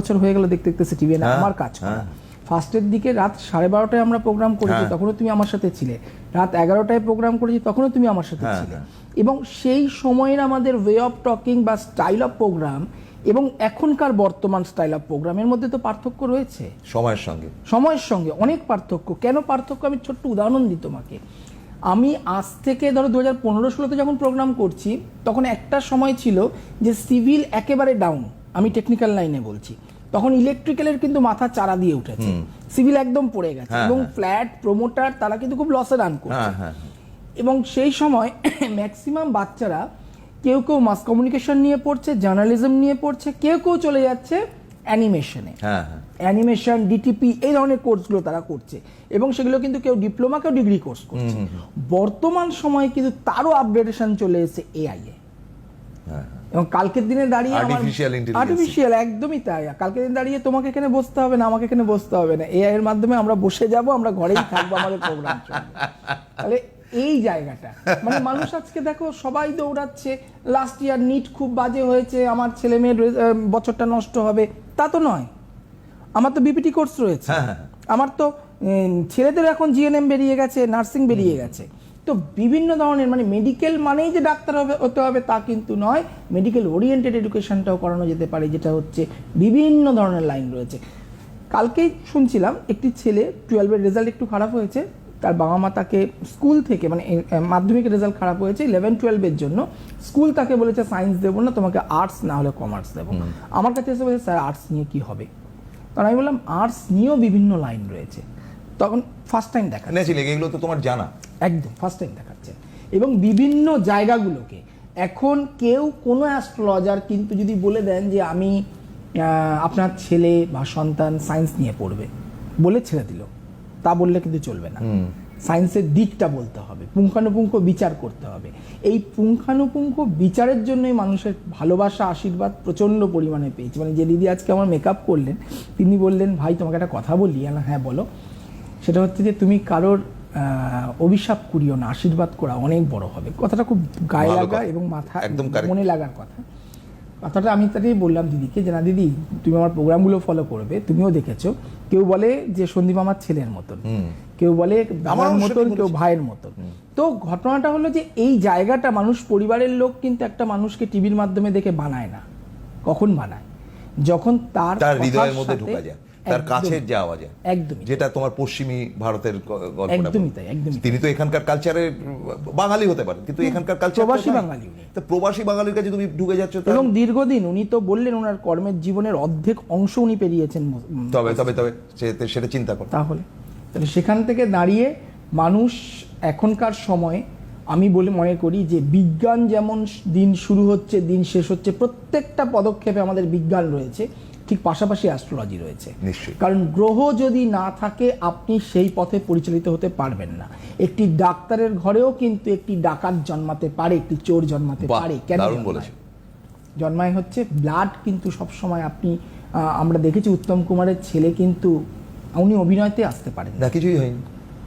বছর হয়ে গেল দেখতে দেখতে টিভি না হ্যাঁ, আমার কাজ করা। হ্যাঁ। ফার্স্টের দিকে রাত সাড়ে বারোটায় আমরা প্রোগ্রাম করেছি হ্যাঁ। তখনও তুমি আমার সাথে ছিলে। রাত এগারোটায় প্রোগ্রাম করেছি তখনও তুমি আমার সাথে ছিলে। এবং সেই সময়ের আমাদের ওয়ে অফ টকিং বা স্টাইল অফ প্রোগ্রাম এবং এখনকার বর্তমান স্টাইল অফ প্রোগ্রামের মধ্যে তো পার্থক্য রয়েছে। সময়ের সঙ্গে। সময়ের সঙ্গে অনেক পার্থক্য। কেন পার্থক্য? আমি ছোট্ট উদাহরণ দিই তোমাকে। আমি আজ থেকে ধরো দু হাজার পনেরো ষোলোতে যখন প্রোগ্রাম করছি তখন একটা সময় ছিল যে সিভিল একেবারে ডাউন আমি টেকনিক্যাল লাইনে বলছি। তখন ইলেকট্রিক্যালের কিন্তু মাথা চারা দিয়ে উঠেছে। সিভিল একদম পড়ে গেছে। হ্যাঁ, এবং। ফ্ল্যাট প্রমোটার তারা কিন্তু খুব লসে রান করছে। হ্যাঁ হ্যাঁ এবং সেই সময় ম্যাক্সিমাম বাচ্চারা কেউ কেউ মাস কমিউনিকেশন নিয়ে পড়ছে জার্নালিজম নিয়ে পড়ছে কেউ কেউ চলে যাচ্ছে অ্যানিমেশনে হ্যাঁ হ্যাঁ। অ্যানিমেশন ডিটিপি এই ধরনের কোর্সগুলো তারা করছে। এবং সেগুলো কিন্তু কেউ ডিপ্লোমা কেউ ডিগ্রি কোর্স করছে। বর্তমান সময়ে কিন্তু তারও আপগ্রেডেশন চলে এসেছে এআই এ হ্যাঁ। এবং কালকের দিনে দাঁড়িয়ে intelligence. আর্টিফিশিয়াল একদমই তাই। কালকের দিন দাঁড়িয়ে তোমাকে এখানে বসতে হবে না আমাকে এখানে বসতে হবে না। এআই এর মাধ্যমে আমরা বসে যাব আমরা ঘরেই থাকব আমাদের প্রোগ্রাম তাহলে এই জায়গাটা। মানে মানুষ আজকে দেখো সবাই দৌড়াচ্ছে। লাস্ট ইয়ার নিট খুব বাজে হয়েছে আমার ছেলে মেয়ের বছরটা নষ্ট হবে। তা তো নয়। আমার তো বিপিটি কোর্স রয়েছে। হ্যাঁ, হ্যাঁ। আমার তো ছেলেদের এখন জিএনএম বেরিয়ে গেছে নার্সিং বেরিয়ে গেছে। তো বিভিন্ন ধরনের মানে মেডিকেল মানেই যে ডাক্তার হবে হতে হবে তা কিন্তু নয়। মেডিকেল ওরিয়েন্টেড এডুকেশনটাও করানো যেতে পারে যেটা হচ্ছে বিভিন্ন ধরনের লাইন রয়েছে। কালকেই শুনছিলাম একটি ছেলে টুয়েলভের রেজাল্ট একটু খারাপ হয়েছে তার বাবা মা তাকে স্কুল থেকে মানে মাধ্যমিকের রেজাল্ট খারাপ হয়েছে ইলেভেন টুয়েলভের জন্য। স্কুল তাকে বলেছে সায়েন্স দেবো না তোমাকে আর্টস না হলে কমার্স দেবো। আমার কাছে এসে বলেছে স্যার আর্টস নিয়ে কী হবে? তখন আমি বললাম আর্টস নিয়েও বিভিন্ন লাইন রয়েছে। তখন ফার্স্ট টাইম দেখা এনেছিলে এগুলো তো তোমার জানা। একদম ফার্স্ট টাইম দেখাচ্ছে। এবং বিভিন্ন জায়গাগুলোকে এখন কেউ কোনো অ্যাস্ট্রোলজার কিন্তু যদি বলে দেন যে আমি আপনার ছেলে বা সন্তান সায়েন্স নিয়ে পড়বে বলে ছেড়ে দিল তা বললে কিন্তু চলবে না। সায়েন্সের দিকটা বলতে হবে পুঙ্খানুপুঙ্খ বিচার করতে হবে। এই পুঙ্খানুপুঙ্খ বিচারের জন্যই মানুষের ভালোবাসা আশীর্বাদ প্রচণ্ড পরিমাণে পেয়েছে। মানে যে দিদি আজকে আমার মেকআপ করলেন তিনি বললেন ভাই তোমাকে একটা কথা বলি। হ্যাঁ বলো। সেটা হচ্ছে যে তুমি কারোর অভিশাপ করিও না আশীর্বাদ করা অনেক বড় হবে। কথাটা খুব গায়ে লাগা এবং মাথা একদম মনে লাগার কথা। কথাটা আমি তাকেই বললাম দিদিকে যে না দিদি তুমি আমার প্রোগ্রামগুলো ফলো করবে তুমিও দেখেছ। কেউ বলে যে সন্দীপ আমার ছেলের মতন। কেউ বলে আমারও মতন কেউ ভাইয়ের মতন। তো ঘটনাটা হলো যে এই জায়গাটা মানুষ পরিবারের লোক কিন্তু একটা মানুষকে টিভির মাধ্যমে দেখে বানায় না। কখন বানায়? যখন তার হৃদয়ের মধ্যে ঢোকা যায়। তার কাছে যাওয়া যায় একদমই। যেটা তোমার পশ্চিমী ভারতের একদমই তাই, একদমই তিনি তো এখানকার কালচারে বাঙালি হতে পারেন কিন্তু এখানকার কালচার প্রবাসী বাঙালি তো প্রবাসী বাঙালির কাছে তুমি ঢুকে যাচ্ছ এবং দীর্ঘদিন উনি তো বললেন ওনার কর্মের জীবনের অর্ধেক অংশ উনি পেরিয়েছেন তবে তবে তবে সেটা চিন্তা করো। তাহলে তাহলে সেখান থেকে দাঁড়িয়ে মানুষ এখনকার সময়ে আমি বলে মনে করি যে বিজ্ঞান যেমন দিন শুরু হচ্ছে দিন শেষ হচ্ছে প্রত্যেকটা পদক্ষেপে আমাদের বিজ্ঞান রয়েছে। ঠিক পাশাপাশি অ্যাস্ট্রোলজি রয়েছে। কারণ গ্রহ যদি না থাকে আপনি সেই পথে পরিচালিত হতে পারবেন না। একটি ডাক্তারের ঘরেও কিন্তু একটি ডাকাত জন্মাতে পারে একটি চোর জন্মাতে পারে। কেন জন্মায়? হচ্ছে ব্লাড কিন্তু সবসময় আপনি আমরা দেখেছি উত্তম কুমারের ছেলে কিন্তু উনি অভিনয়তে আসতে পারেন না। কিছুই হয়নি।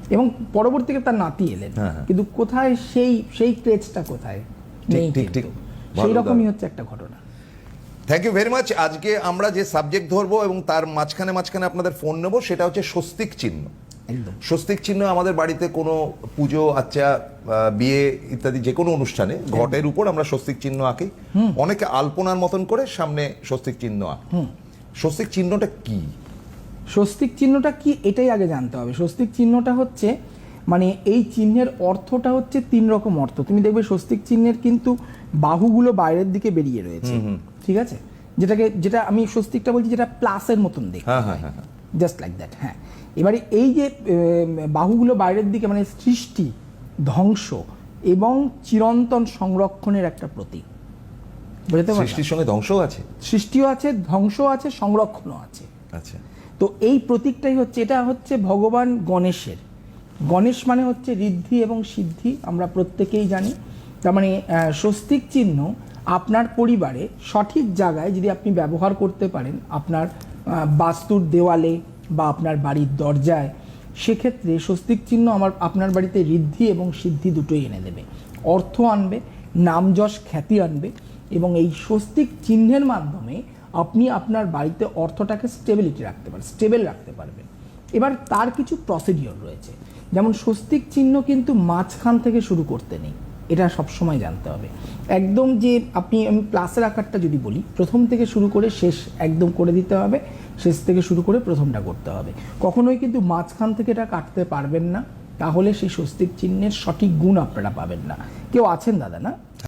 এবং পরবর্তীতে তার নাতি এলেন। হ্যাঁ, হ্যাঁ। কিন্তু কোথায় সেই সেই ক্রেজটা কোথায়? নেই ঠিক, ঠিক। সেই রকমই হচ্ছে একটা ঘটনা। থ্যাংক ইউ ভেরি মাচ আজকে আমরা যে সাবজেক্ট ধরবো এবং তার মাঝখানে মাঝখানে আপনাদের ফোন নেব সেটা হচ্ছে স্বস্তিক চিহ্ন। স্বস্তিক চিহ্ন আমাদের বাড়িতে কোনো পুজো আহ, বিয়ে ইত্যাদি যে কোনো অনুষ্ঠানে ঘটের উপর আমরা স্বস্তিক চিহ্ন আঁকি। অনেকে আলপনার মতন করে সামনে স্বস্তিক চিহ্ন আঁকি। স্বস্তিক চিহ্নটা কি? স্বস্তিক চিহ্নটা কি এটাই আগে জানতে হবে। স্বস্তিক চিহ্নটা হচ্ছে মানে এই চিহ্নের অর্থটা হচ্ছে তিন রকম অর্থ। তুমি দেখবে স্বস্তিক চিহ্নের কিন্তু বাহুগুলো বাইরের দিকে বেরিয়ে রয়েছে। ঠিক আছে? যেটাকে যেটা আমি স্বস্তিকটা বলছি যেটা প্লাসের মতন হ্যাঁ। জাস্ট লাইক দ্যাট হ্যাঁ। এবারে এই যে বাহুগুলো বাইরের দিকে মানে সৃষ্টি ধ্বংস এবং চিরন্তন সংরক্ষণের একটা প্রতীক। বুঝতে পারছ সৃষ্টির সঙ্গে ধ্বংসও আছে। সৃষ্টিও আছে ধ্বংসও আছে সংরক্ষণও আছে। আচ্ছা। তো এই প্রতীকটাই হচ্ছে এটা হচ্ছে ভগবান গণেশের। গণেশ মানে হচ্ছে ঋদ্ধি এবং সিদ্ধি আমরা প্রত্যেকেই জানি। তার মানে স্বস্তিক চিহ্ন আপনার পরিবারে সঠিক জায়গায় যদি আপনি ব্যবহার করতে পারেন আপনার বাস্তুর দেওয়ালে বা আপনার বাড়ির দরজায়, সেক্ষেত্রে স্বস্তিক চিহ্ন আমার, আপনার বাড়িতে ঋদ্ধি এবং সিদ্ধি দুটোই এনে দেবে। অর্থ আনবে নাম যশ খ্যাতি আনবে এবং এই স্বস্তিক চিহ্নের মাধ্যমে আপনি আপনার বাড়িতে অর্থটাকে স্টেবিলিটি রাখতে পারেন স্টেবল রাখতে পারবেন। এবার তার কিছু প্রসিডিওর রয়েছে। যেমন স্বস্তিক চিহ্ন কিন্তু মাঝখান থেকে শুরু করতে নেই। এটা সবসময় জানতে হবে। একদম যে আপনি, আমি প্লাসের আকারটা যদি বলি, প্রথম থেকে শুরু করে শেষ একদম করে দিতে হবে, শেষ থেকে শুরু করে প্রথমটা করতে হবে। কখনোই কিন্তু মাঝখান থেকে এটা কাটতে পারবেন না, তাহলে সেই স্বস্তির চিহ্নের সঠিক গুণ আপনারা পাবেন না। কেউ আছেন দাদা না?